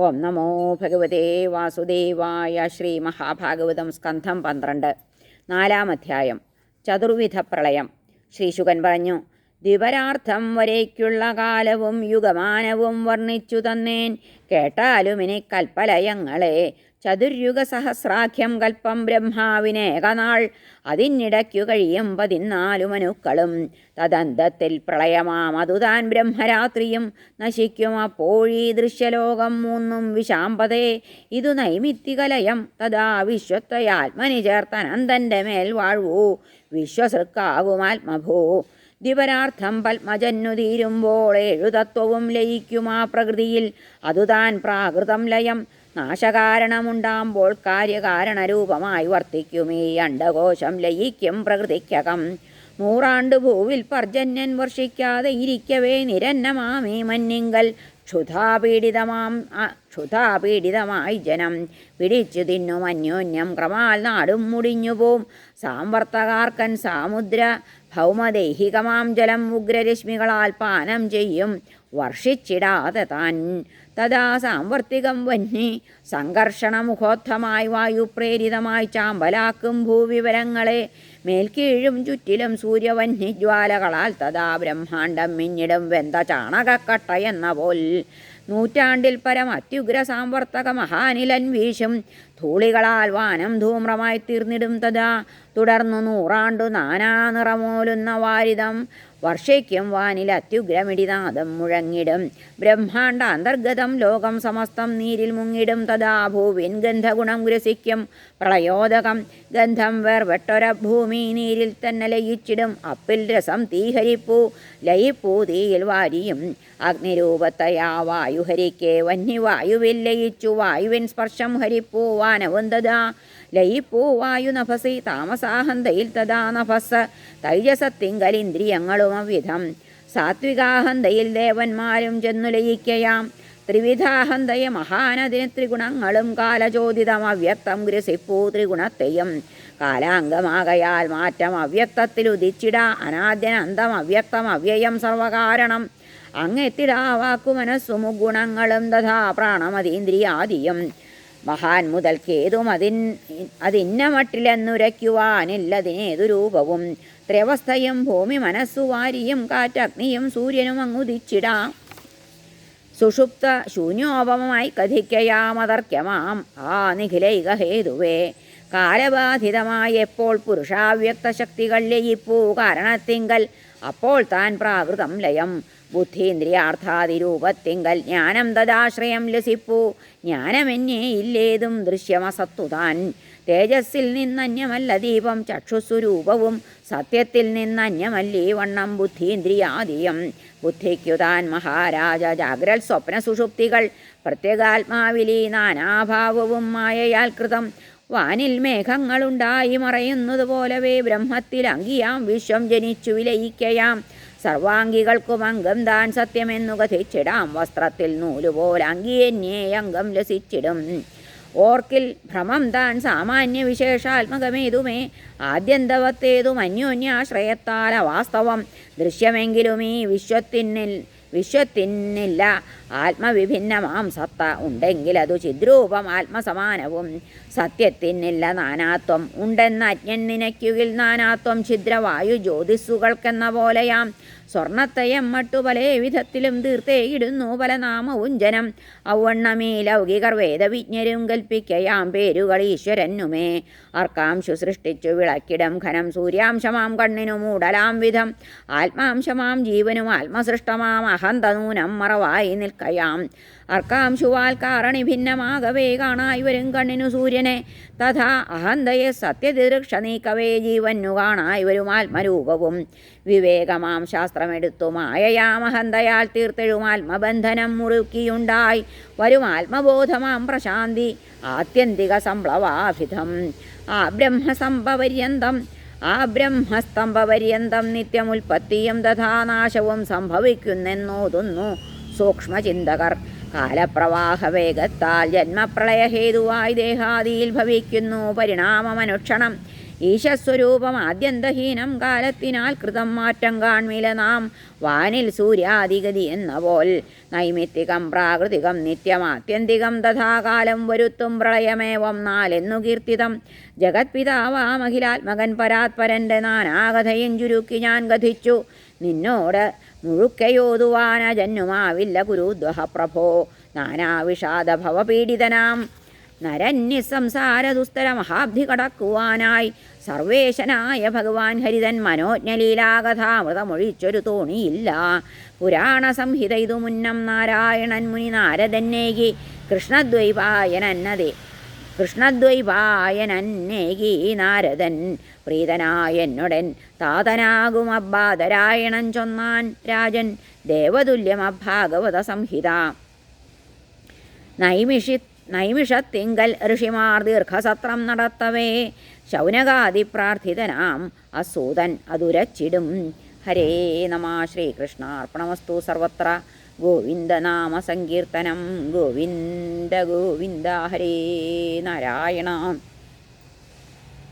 ഓം നമോ ഭഗവതേ വാസുദേവായ ശ്രീ മഹാഭാഗവതം സ്കന്ധം പന്ത്രണ്ട് നാലാം അധ്യായം ചതുർവിധ പ്രളയം. ശ്രീശുകൻ പറഞ്ഞു ദ്വിപരാർത്ഥം വരേക്കുള്ള കാലവും യുഗമാനവും വർണിച്ചു തന്നേൻ. കേട്ടാലും ഇനി കൽപ്പലയങ്ങളെ ചതുര്യുഗ സഹസ്രാഖ്യം കൽപ്പം ബ്രഹ്മാവിനേകനാൾ. അതിനിടയ്ക്കു കഴിയും പതിനാലു മനുക്കളും തദന്തത്തിൽ പ്രളയമാം. അതുതാൻ ബ്രഹ്മരാത്രിയും നശിക്കും. അപ്പോഴീ ദൃശ്യലോകം മൂന്നും വിശാമ്പതേ. ഇതു നൈമിത്തികലയം. തഥാ വിശ്വത്വയാത്മനി ചേർത്തനന്തന്റെ മേൽ വാഴ്വൂ. വിശ്വസൃക്കാകുമാത്മഭൂ ദിവരാർത്ഥം പത്മജന്നു തീരുമ്പോൾ ഏഴു തത്വവും ലയിക്കുമാ പ്രകൃതിയിൽ. അതുതാൻ പ്രാകൃതം ലയം. നാശകാരണമുണ്ടാകുമ്പോൾ കാര്യകാരണരൂപമായി വർത്തിക്കും ഈ അണ്ടകോശം ലയിക്കും പ്രകൃതിക്കകം. നൂറാണ്ട് ഭൂവിൽ പർജന്യൻ വർഷിക്കാതെ ഇരിക്കവേ നിരന്നമാമീ മഞ്ഞിങ്കൽ. ക്ഷുധാപീഡിതമാം ക്ഷുധാപീഡിതമായി ജനം. പിടിച്ചു തിന്നും അന്യോന്യം ക്രമാൽ നാടും മുടിഞ്ഞുപോം സാമ്പർത്തകാർക്കൻ സാമുദ്ര ഭൗമദൈഹികമാം ജലം ഉഗ്രരശ്മികളാൽ പാനം ചെയ്യും. വർഷിച്ചിടാതെ താൻ തഥാ സാമ്പർത്തികം വന്നി. സംഘർഷണമുഖോത്ഥമായി വായുപ്രേരിതമായി ചാമ്പലാക്കും ഭൂവിവരങ്ങളെ. മേൽക്കീഴും ചുറ്റിലും സൂര്യവന്യജ്വാലകളാൽ തഥാ ബ്രഹ്മാണ്ടം മിന്നിടും വെന്ത ചാണകക്കട്ട എന്ന പോൽ. നൂറ്റാണ്ടിൽ പരം അത്യുഗ്ര സാമ്പർത്തക മഹാനിലൻ വീശും. ധൂളികളാൽ വാനം ധൂമ്രമായി തീർന്നിടും തഥാ തുടർന്നു നൂറാണ്ടു നാനാ നിറമോലുന്ന വാരിതം. വർഷയ്ക്കും വാനിൽ അത്യുഗ്രമിടിനാദം മുഴങ്ങിടും. ബ്രഹ്മാണ്ട അന്തർഗതം ലോകം സമസ്തം നീരിൽ മുങ്ങിടും തഥാ ഭൂവിൻ ഗന്ധഗുണം ഗ്രസിക്കും. പ്രളയോദകം ഗന്ധം വേർവെട്ടൊര ഭൂമി നീരിൽ തന്നെ ലയിച്ചിടും. അപ്പിൽ രസം തീഹരിപ്പൂ ലയിപ്പൂ തീയിൽ വാരിയും. അഗ്നിരൂപത്തയാ വായുഹരിക്കെ വന്യവായുവിൽ ലയിച്ചു. വായുവിൻ സ്പർശം ഹരിപ്പൂ വാനവും തഥാ ലയിപ്പൂ. വായു നഭസി താമസാഹന്തയിൽ തഥാ നഭസ്. തൈജസത്തിങ്കലിന്ദ്രിയങ്ങളും അവിധം സാത്വികാഹന്തയിൽ ദേവന്മാരും ചെന്നു ലയിക്കയാം ത്രിവിധാഹന്തയ മഹാനതിന് ത്രിഗുണങ്ങളും കാലചോദിതം അവ്യക്തം ഗ്രസിപ്പൂ ത്രിഗുണത്തെയും കാലാംഗമാകയാൽ മാറ്റം അവ്യക്തത്തിൽ ഉദിച്ചിട അനാദ്യനന്തം അവ്യക്തം അവ്യയം സർവകാരണം അങ്ങെത്തിടാവാക്കു മനസ്സു മുഗുണങ്ങളും തഥാ പ്രാണമതീന്ദ്രിയാദിയും മഹാൻ മുതൽക്കേതും അതിൻ അതിന്ന മട്ടിലെന്നുരയ്ക്കുവാനില്ലതിനേതു രൂപവും. ത്രവസ്ഥയും ഭൂമി മനസ്സു വാരിയും കാറ്റഗ്നിയും സൂര്യനും അങ്ങുദിച്ചിടാം സുഷുപ്ത ശൂന്യോപമമായി കഥിക്കയാമതർക്യമാം ആ നിഖിലൈക ഹേതുവേ. കാലബാധിതമായി എപ്പോൾ പുരുഷാവ്യക്ത ശക്തികൾ ലയിപ്പൂ കാരണത്തിങ്കൽ അപ്പോൾ താൻ പ്രാകൃതം ലയം. ബുദ്ധീന്ദ്രിയാർത്ഥാതിരൂപത്തിങ്കൽ ജ്ഞാനം തദാശ്രയം ലസിപ്പൂ ജ്ഞാനമെന്നേ ഇല്ലേതും ദൃശ്യമസത്തുതാൻ തേജസ്സിൽ നിന്നന്യമല്ല ദീപം ചക്ഷുസ്വരൂപവും സത്യത്തിൽ നിന്നന്യമല്ലേ വണ്ണം ബുദ്ധീന്ദ്രിയാദിയം. ബുദ്ധിക്കുതാൻ മഹാരാജ ജാഗ്രൽ സ്വപ്ന സുഷുപ്തികൾ പ്രത്യേകാത്മാവിലീ നാനാഭാവവും മായയാൽ കൃതം. വാനിൽ മേഘങ്ങളുണ്ടായി മറയുന്നതുപോലവേ ബ്രഹ്മത്തിൽ അങ്കിയാം വിശ്വം ജനിച്ചു വിലയിക്കയാം. സർവാംഗികൾക്കും അംഗം താൻ സത്യമെന്നു കഥിച്ചിടാം. വസ്ത്രത്തിൽ നൂലുപോലെ അങ്കിയന്യേ അംഗം ലസിച്ചിടും ഓർക്കിൽ ഭ്രമം താൻ സാമാന്യ വിശേഷാത്മകമേതുമേ ആദ്യന്തവത്തേതും അന്യോന്യാശ്രയത്താല വാസ്തവം ദൃശ്യമെങ്കിലും ഈ വിശ്വത്തിനിൽ വിശ്വത്തിനില്ല. ആത്മവിഭിന്നമാം സത്ത ഉണ്ടെങ്കിൽ അതു ചിദ്രൂപം ആത്മസമാനവും. സത്യത്തിനില്ല നാനാത്വം ഉണ്ടെന്ന അജ്ഞൻ നിനയ്ക്കുകിൽ നാനാത്വം ഛിദ്രവായു ജ്യോതിസ്സുകൾക്കെന്ന പോലെയാം. സ്വർണത്തയം മട്ടു പല വിധത്തിലും തീർത്തേയിടുന്നു പല നാമവും ജനം. ഔവണ്ണമേ ലൗകികർ വേദവിജ്ഞരും കൽപ്പിക്കയാം പേരുകൾ ഈശ്വരനുമേ. അർക്കാംശു സൃഷ്ടിച്ചു വിളക്കിടം ഘനം സൂര്യാംശമാം കണ്ണിനു മൂടലാം വിധം. ആത്മാംശമാം ജീവനും ആത്മസൃഷ്ടമാം അഹന്തനൂനം മറവായി നിൽക്കയാം അർക്കാംശുവാൽ കാരണി ഭിന്നമാകവേ കാണായി വരും കണ്ണിനു സൂര്യനെ. തഥാ അഹന്തയെ സത്യതിദൃക്ഷ നീക്കവേ ജീവനു കാണായി വരും ആത്മരൂപവും. വിവേകമാം ശാസ്ത്രമെടുത്തു മായയാം അഹന്തയാൽ തീർത്തെഴും ആത്മബന്ധനം മുറുക്കിയുണ്ടായി. വരും ആത്മബോധമാം പ്രശാന്തി ആത്യന്തിക സംപ്ലവാഭിധം. ആ ബ്രഹ്മസംഭപര്യന്തം ആ ബ്രഹ്മസ്തംഭപര്യന്തം നിത്യമുൽപ്പത്തിയും തഥാ നാശവും സംഭവിക്കുന്നെന്നോതുന്നു സൂക്ഷ്മചിന്തകർ. കാലപ്രവാഹ വേഗത്താൽ ജന്മപ്രളയഹേതുവായി ദേഹാദിയിൽ ഭവിക്കുന്നു. പരിണാമമനുക്ഷണം ഈശസ്വരൂപം ആദ്യന്തഹീനം കാലത്തിനാൽ കൃതം മാറ്റം കാൺമില നാം. വാനിൽ സൂര്യാധിഗതി എന്ന പോൽ നൈമിത്തികം പ്രാകൃതികം നിത്യമാത്യന്തികം തഥാകാലം വരുത്തും പ്രളയമേവം നാലെന്നു കീർത്തിതം. ജഗത്പിതാവാമഖിലാത്മകൻ പരാത്പരന്റെ നാനാകഥയും ചുരുക്കി ഞാൻ കഥിച്ചു. നിന്നോട് മുഴുക്കയോതുവാന ജന്മാവില്ല കുരുദ്വഹ പ്രഭോ നാനാവിഷാദ ഭവപീഡിതനാം നരന്യസംസാര ദുസ്തര മഹാബ്ധി കടക്കുവാനായി സർവേശനായ ഭഗവാൻ ഹരിതൻ മനോജ്ഞലീലാകഥാമൃതമൊഴിച്ചൊരു തോണിയില്ല. പുരാണ സംഹിത ഇതു മുന്നം നാരായണൻ മുനി നാരദന്നേകി കൃഷ്ണദ്വൈപായനന്നതേ കൃഷ്ണദ്വൈപായനന്നേകി നാരദൻ പ്രീതനായ എന്നൊടൻ താതനാകും അബ്ബാദരായണൻ ചൊന്നാൻ രാജൻ ദേവതുല്യമഭാഗവത സംഹിത നൈമിഷി നൈമിഷത്തിങ്കൽ ഋഷിമാർ ദീർഘസത്രം നടത്തവേ. ശൗനകാദി പ്രാർത്ഥിതനാം അസൂതൻ അതുരച്ചിടും. ഹരേ നമ ശ്രീകൃഷ്ണാർപ്പണമസ്തു സർവത്ര. ഗോവിന്ദനാമ സങ്കീർത്തനം ഗോവിന്ദ ഗോവിന്ദ ഹരേ നാരായണ.